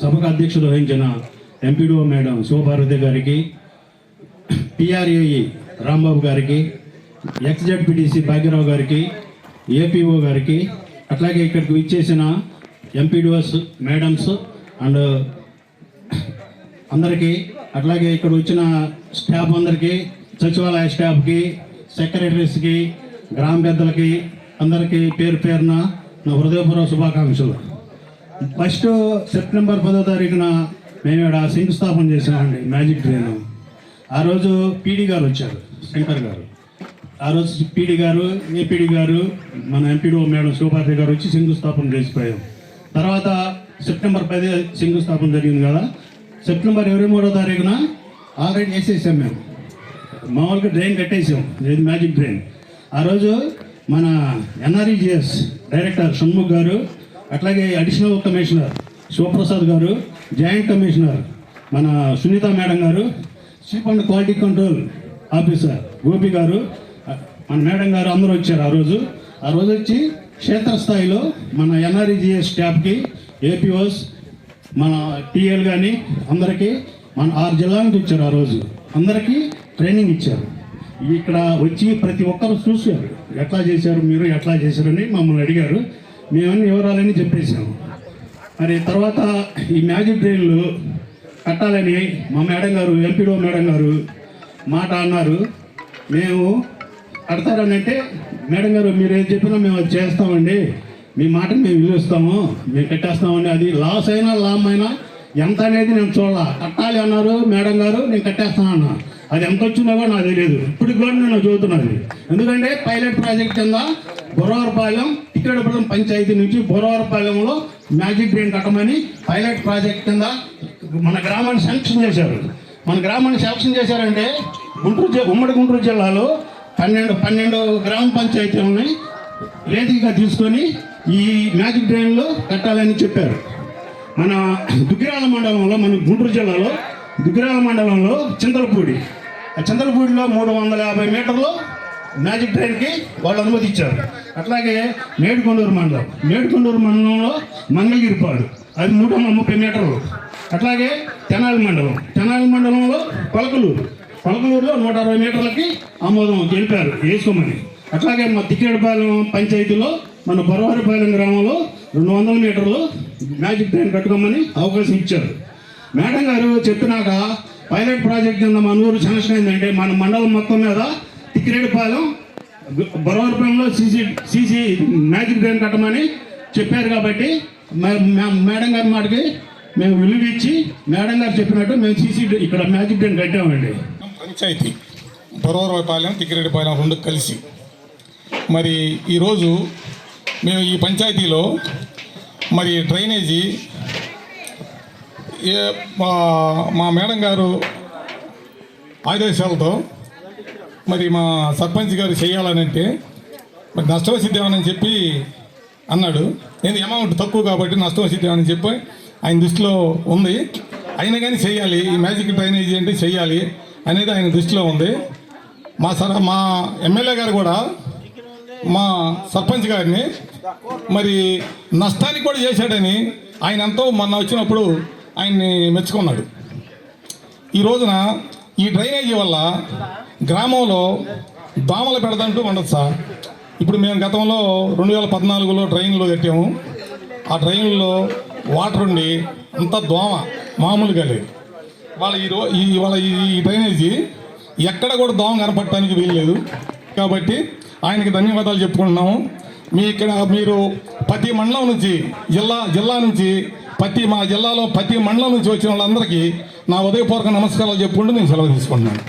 సభకు అధ్యక్షత వహించిన ఎంపీడీఓ మేడం శివభారతి గారికి పిఆర్ఏఈ రాంబాబు గారికి ఎక్స్జెడ్పిటిసి భాగ్యరావు గారికి ఏపీఓ గారికి అట్లాగే ఇక్కడికి ఇచ్చేసిన ఎంపీడీఓస్ మేడమ్స్ అండ్ అందరికీ అట్లాగే ఇక్కడ వచ్చిన స్టాఫ్ అందరికీ సచివాలయ స్టాఫ్కి సెక్రటరీస్కి గ్రామ పెద్దలకి అందరికీ పేరు పేరున నా హృదయపూర్వక శుభాకాంక్షలు. ఫస్ట్ సెప్టెంబర్ పదో తారీఖున మేము ఇక్కడ శంకుస్థాపన చేసామండి మ్యాజిక్ ట్రైన్ ఆ రోజు పీడీ గారు వచ్చారు శంకర్ గారు. ఆ రోజు పీడీ గారు ఏపీడీ గారు మన ఎంపీడీఓ మేడం శివపాత్రి గారు వచ్చి శంకుస్థాపన చేసిపోయాం. తర్వాత సెప్టెంబర్ పది శంకుస్థాపన జరిగింది కదా. సెప్టెంబర్ ఇరవై మూడో తారీఖున ఆల్రెడీ వేసేసాం మేము. మామూలుగా డ్రైన్ కట్టేసాం ఇది మ్యాజిక్ డ్రైన్. ఆ రోజు మన ఎన్ఆర్ఈజిఎస్ డైరెక్టర్ షణ్ముఖ్ గారు అట్లాగే అడిషనల్ కమిషనర్ శివప్రసాద్ గారు జాయింట్ కమిషనర్ మన సునీత మేడం గారు chief and quality control officer Gopi గారు మన మేడం గారు అందరూ వచ్చారు ఆ రోజు. ఆ రోజు వచ్చి క్షేత్రస్థాయిలో మన ఎన్ఆర్ఈజిఎస్ స్టాఫ్కి ఏపీఓస్ మన టీఎల్ కానీ అందరికీ మన ఆరు జిల్లా నుంచి వచ్చారు ఆ రోజు. అందరికీ ట్రైనింగ్ ఇచ్చారు. ఇక్కడ వచ్చి ప్రతి ఒక్కరు చూశారు. ఎట్లా చేశారు మీరు ఎట్లా చేశారని మమ్మల్ని అడిగారు. మేమన్నీ వివరాలని చెప్పేసాము మరి తర్వాత ఈ మ్యాజిక్ ట్రైన్లు కట్టాలని మా మేడం గారు ఎంపీడో మేడం గారు మాట అన్నారు. మేము కడతారని అంటే మేడం గారు మీరు ఏం చెప్పినా మేము అది చేస్తామండి. మీ మాటని మేము విలుస్తాము మేము కట్టేస్తామండి. అది లాస్ అయినా లాభం అయినా ఎంత అనేది నేను చూడాల. కట్టాలి అన్నారు మేడం గారు నేను కట్టేస్తానన్నా అది ఎంత వచ్చిందో కూడా నాకు తెలియదు. ఇప్పటికి కూడా నేను చదువుతున్నది ఎందుకంటే పైలట్ ప్రాజెక్ట్ కింద గురవరపాలెం టికెడపురం పంచాయతీ నుంచి బోరవరపాలెంలో మ్యాజిక్ డ్రైన్ కట్టమని పైలట్ ప్రాజెక్ట్ కింద మన గ్రామాన్ని శాంక్షన్ చేశారు. మన గ్రామాన్ని శాంక్షన్ చేశారంటే గుంటూరు జి- ఉమ్మడి గుంటూరు జిల్లాలో పన్నెండు పన్నెండు గ్రామ పంచాయతీలని ఉన్నాయి రేతిగా తీసుకొని ఈ మ్యాజిక్ డ్రైన్లో కట్టాలని చెప్పారు. మన దుగ్గిరాల మండలంలో మన గుంటూరు జిల్లాలో దుగ్గిరాల మండలంలో చింతలపూడి. ఆ చింతలపూడిలో మూడు వందల యాభై మీటర్లు మ్యాజిక్ ట్రైన్కి వాళ్ళు అనుమతి ఇచ్చారు అట్లాగే మేడుకొండూరు మండలం. మేడుకొండూరు మండలంలో మంగళగిరిపాడు అది నూట ముప్పై మీటర్లు. అట్లాగే తెనాలి మండలం. తెనాలి మండలంలో కొలకలూరు కొలకలూరులో నూట అరవై మీటర్లకి ఆమోదం తెలిపారు వేసుకోమని అట్లాగే మా తిక్కేడుపాలెం పంచాయతీలో మన బొరవారిపాలెం గ్రామంలో రెండు వందల మీటర్లు మ్యాజిక్ ట్రైన్ కట్టుకోమని అవకాశం ఇచ్చారు. మేడం గారు చెప్పినాక పైలట్ ప్రాజెక్ట్ కింద మన ఊరు శాంక్షన్ అయిందంటే మన మండలం మొత్తం మీద తిక్కిరేడుపాలెం బొరవరపాలెంలో సీసీ సీసీ మ్యాజిక్ డ్రైన్ కట్టమని చెప్పారు కాబట్టి మేడం గారి మాటకి మేము విలువ ఇచ్చి మేడం గారు చెప్పినట్టు మేము సీసీ ఇక్కడ మ్యాజిక్ డ్రైన్ కట్టామండి. పంచాయతీ బరవరపాలెం తిక్కిరెడ్డిపాలెం రెండు కలిసి. మరి ఈరోజు మేము ఈ పంచాయతీలో మరి డ్రైనేజీ ఏ మా మా మేడం గారు ఆదేశాలతో మరి మా సర్పంచ్ గారు చేయాలనంటే మరి నష్టం సిద్ధమని చెప్పి అన్నాడు. నేను అమౌంట్ తక్కువ కాబట్టి నష్టవసిద్ధి సిద్ధమని చెప్పి ఆయన దృష్టిలో ఉంది. అయినా కానీ చేయాలి ఈ మ్యాజిక్ డ్రైనేజీ అంటే చేయాలి అనేది ఆయన దృష్టిలో ఉంది. మా సర మా ఎమ్మెల్యే గారు కూడా మా సర్పంచ్ గారిని మరి నష్టానికి కూడా చేశాడని ఆయన ఎంతో మొన్న వచ్చినప్పుడు ఆయన్ని మెచ్చుకున్నాడు. ఈ రోజున ఈ డ్రైనేజీ వల్ల గ్రామంలో దోమలు పెడదంటూ ఉండదు సార్. ఇప్పుడు మేము గతంలో రెండు వేల పద్నాలుగులో డ్రైన్లు కట్టాము. ఆ డ్రైన్లో వాటర్ ఉండి అంత దోమ మామూలుగా లేదు. వాళ్ళ ఈ రో ఈ వాళ్ళ ఈ డ్రైనేజీ ఎక్కడ కూడా దోమ కనపడటానికి వీల్లేదు. కాబట్టి ఆయనకి ధన్యవాదాలు చెప్పుకుంటున్నాము. మీ ఇక్కడ మీరు ప్రతి మండలం నుంచి జిల్లా జిల్లా నుంచి ప్రతి మా జిల్లాలో ప్రతి మండలం నుంచి వచ్చిన వాళ్ళందరికీ నా ఉదయపూర్వక నమస్కారాలు చెప్పుకుంటూ నేను సెలవు తీసుకుంటున్నాను.